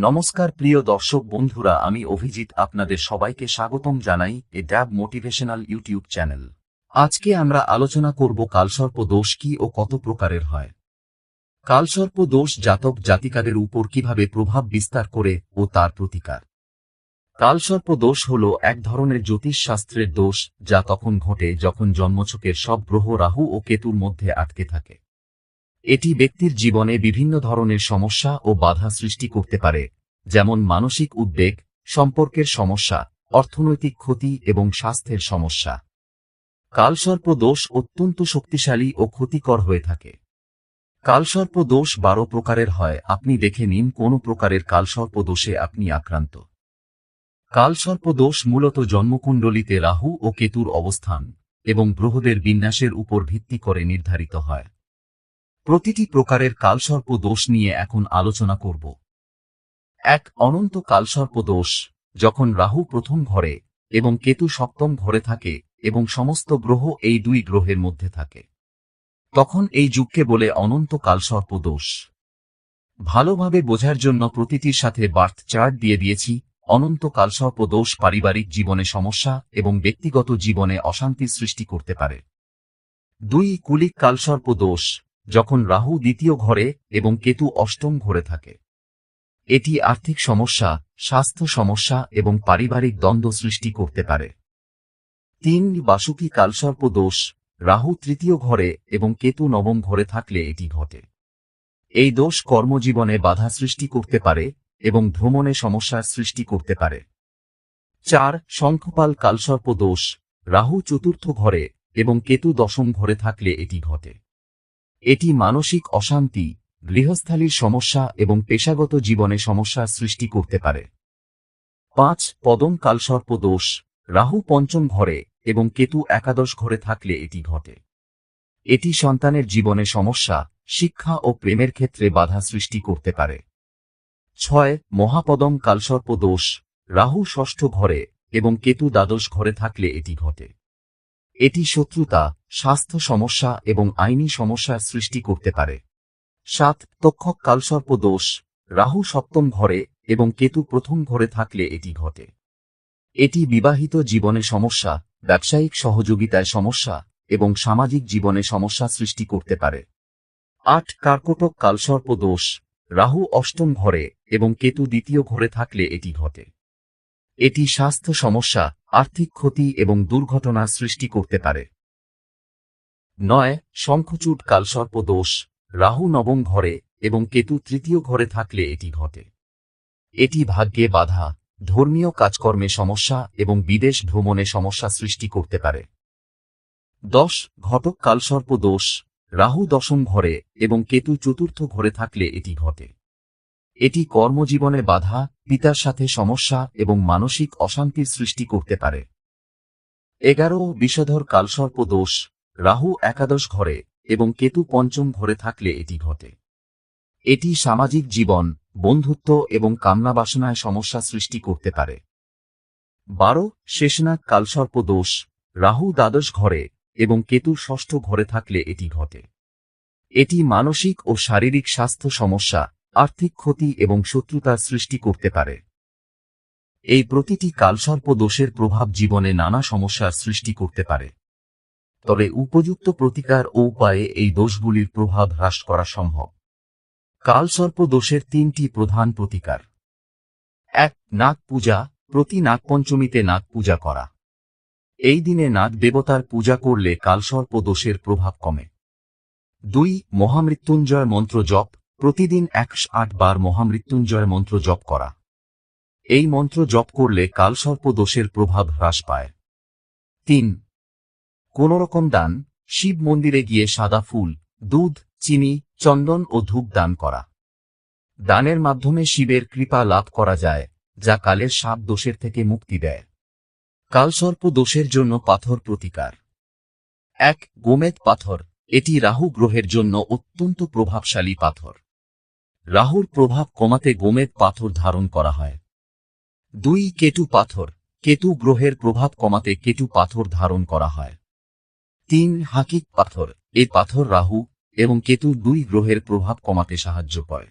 নমস্কার প্রিয় দর্শক বন্ধুরা, আমি অভিজিৎ আপনাদের সবাইকে স্বাগতম জানাই এ ড্যাব মোটিভেশনাল ইউটিউব চ্যানেল। আজকে আমরা আলোচনা করব কালসর্প দোষ কি ও কত প্রকারের হয়। কালসর্প দোষ জাতক জাতিকাদের উপর কীভাবে প্রভাব বিস্তার করে ও তার প্রতিকার। কালসর্প দোষ হল এক ধরনের জ্যোতিষশাস্ত্রের দোষ যা তখন ঘটে যখন জন্মছকের সব গ্রহ রাহু ও কেতুর মধ্যে আটকে থাকে। এটি ব্যক্তির জীবনে বিভিন্ন ধরনের সমস্যা ও বাধা সৃষ্টি করতে পারে, যেমন মানসিক উদ্বেগ, সম্পর্কের সমস্যা, অর্থনৈতিক ক্ষতি এবং স্বাস্থ্যের সমস্যা। কালসর্প দোষ অত্যন্ত শক্তিশালী ও ক্ষতিকর হয়ে থাকে। কালসর্প দোষ বারো প্রকারের হয়, আপনি দেখে নিন কোন প্রকারের কালসর্প দোষে আপনি আক্রান্ত। কালসর্প দোষ মূলত জন্মকুণ্ডলিতে রাহু ও কেতুর অবস্থান এবং গ্রহদের বিন্যাসের উপর ভিত্তি করে নির্ধারিত হয়। প্রতিটি প্রকারের কালসর্প দোষ নিয়ে এখন আলোচনা করব। এক, অনন্ত কালসর্প দোষ, যখন রাহু প্রথম ঘরে এবং কেতু সপ্তম ঘরে থাকে এবং সমস্ত গ্রহ এই দুই গ্রহের মধ্যে থাকে। তখন এই যুগকে বলে অনন্ত কালসর্প দোষ। ভালোভাবে বোঝার জন্য প্রতিটির সাথে বার্থ চার্ট দিয়ে দিয়েছি, অনন্ত কালসর্প দোষ পারিবারিক জীবনে সমস্যা এবং ব্যক্তিগত জীবনে অশান্তির সৃষ্টি করতে পারে। দুই, কুলিক কালসর্প দোষ যখন রাহু দ্বিতীয় ঘরে এবং কেতু অষ্টম ঘরে থাকে। এটি আর্থিক সমস্যা, স্বাস্থ্য সমস্যা এবং পারিবারিক দ্বন্দ্ব সৃষ্টি করতে পারে। তিন, বাসুকি কালসর্প দোষ, রাহু তৃতীয় ঘরে এবং কেতু নবম ঘরে থাকলে এটি ঘটে। এই দোষ কর্মজীবনে বাধা সৃষ্টি করতে পারে এবং ভ্রমণে সমস্যার সৃষ্টি করতে পারে। চার, শঙ্খপাল কালসর্প দোষ, রাহু চতুর্থ ঘরে এবং কেতু দশম ঘরে থাকলে এটি ঘটে। এটি মানসিক অশান্তি, গৃহস্থালীর সমস্যা এবং পেশাগত জীবনে সমস্যার সৃষ্টি করতে পারে। পাঁচ, পদম কালসর্প দোষ, রাহু পঞ্চম ঘরে এবং কেতু একাদশ ঘরে থাকলে এটি ঘটে। এটি সন্তানের জীবনে সমস্যা, শিক্ষা ও প্রেমের ক্ষেত্রে বাধা সৃষ্টি করতে পারে। ছয়, মহাপদম কালসর্প দোষ, রাহু ষষ্ঠ ঘরে এবং কেতু দ্বাদশ ঘরে থাকলে এটি ঘটে। এটি শত্রুতা, স্বাস্থ্য সমস্যা এবং আইনি সমস্যার সৃষ্টি করতে পারে। সাত, তক্ষক কালসর্প দোষ, রাহু সপ্তম ঘরে এবং কেতু প্রথম ঘরে থাকলে এটি ঘটে। এটি বিবাহিত জীবনে সমস্যা, ব্যবসায়িক সহযোগিতায় সমস্যা এবং সামাজিক জীবনে সমস্যা সৃষ্টি করতে পারে। আট, কার্কটক কালসর্প দোষ, রাহু অষ্টম ঘরে এবং কেতু দ্বিতীয় ঘরে থাকলে এটি ঘটে। এটি স্বাস্থ্য সমস্যা, আর্থিক ক্ষতি এবং দুর্ঘটনার সৃষ্টি করতে পারে। নয় শঙ্খচূট কালসর্প দোষ রাহু নবম ঘরে এবং কেতু তৃতীয় ঘরে থাকলে এটি ঘটে। এটি ভাগ্যে বাধা, ধর্মীয় কাজকর্মে সমস্যা এবং বিদেশ ভ্রমণে সমস্যা সৃষ্টি করতে পারে। দশ, ঘটক কালসর্প দোষ রাহু দশম ঘরে এবং কেতু চতুর্থ ঘরে থাকলে এটি ঘটে। এটি কর্মজীবনে বাধা, পিতার সাথে সমস্যা এবং মানসিক অশান্তির সৃষ্টি করতে পারে। এগারো, বিষধর কালসর্প দোষ, রাহু একাদশ ঘরে এবং কেতু পঞ্চম ঘরে থাকলে এটি ঘটে। এটি সামাজিক জীবন, বন্ধুত্ব এবং কামনাবাসনায় সমস্যা সৃষ্টি করতে পারে। বারো, শেষনাগ কালসর্প দোষ, রাহু দ্বাদশ ঘরে এবং কেতু ষষ্ঠ ঘরে থাকলে এটি ঘটে। এটি মানসিক ও শারীরিক স্বাস্থ্য সমস্যা আর্থিক ক্ষতি এবং শত্রুতার সৃষ্টি করতে পারে। এই প্রতিটি কালসর্প দোষের প্রভাব জীবনে নানা সমস্যার সৃষ্টি করতে পারে। তবে উপযুক্ত প্রতিকার ও উপায়ে এই দোষগুলির প্রভাব হ্রাস করা সম্ভব। কালসর্প দোষের তিনটি প্রধান প্রতিকার। এক নাগ পূজা প্রতি নাগপঞ্চমীতে নাগ পূজা করা। এই দিনে নাগ দেবতার পূজা করলে কালসর্প দোষের প্রভাব কমে। দুই, মহামৃত্যুঞ্জয় মন্ত্র জপ প্রতিদিন একশো আট বার মহামৃত্যুঞ্জয় মন্ত্র জপ করা। এই মন্ত্র জপ করলে কালসর্প দোষের প্রভাব হ্রাস পায়। তিন কোন রকম দান, শিব মন্দিরে গিয়ে সাদা ফুল, দুধ, চিনি, চন্দন ও ধূপ দান করা। দানের মাধ্যমে শিবের কৃপা লাভ করা যায়, যা কালের সাপ দোষের থেকে মুক্তি দেয়। কালসর্প দোষের জন্য পাথর প্রতিকার। এক, গোমেদ পাথর, এটি রাহু গ্রহের জন্য অত্যন্ত প্রভাবশালী পাথর। রাহুর প্রভাব কমাতে গোমেদ পাথর ধারণ করা হয়। দুই কেটু পাথর, কেতু গ্রহের প্রভাব কমাতে কেটু পাথর ধারণ করা হয়। তিন হাকিক পাথর এই পাথর রাহু এবং কেতু দুই গ্রহের প্রভাব কমাতে সাহায্য করে।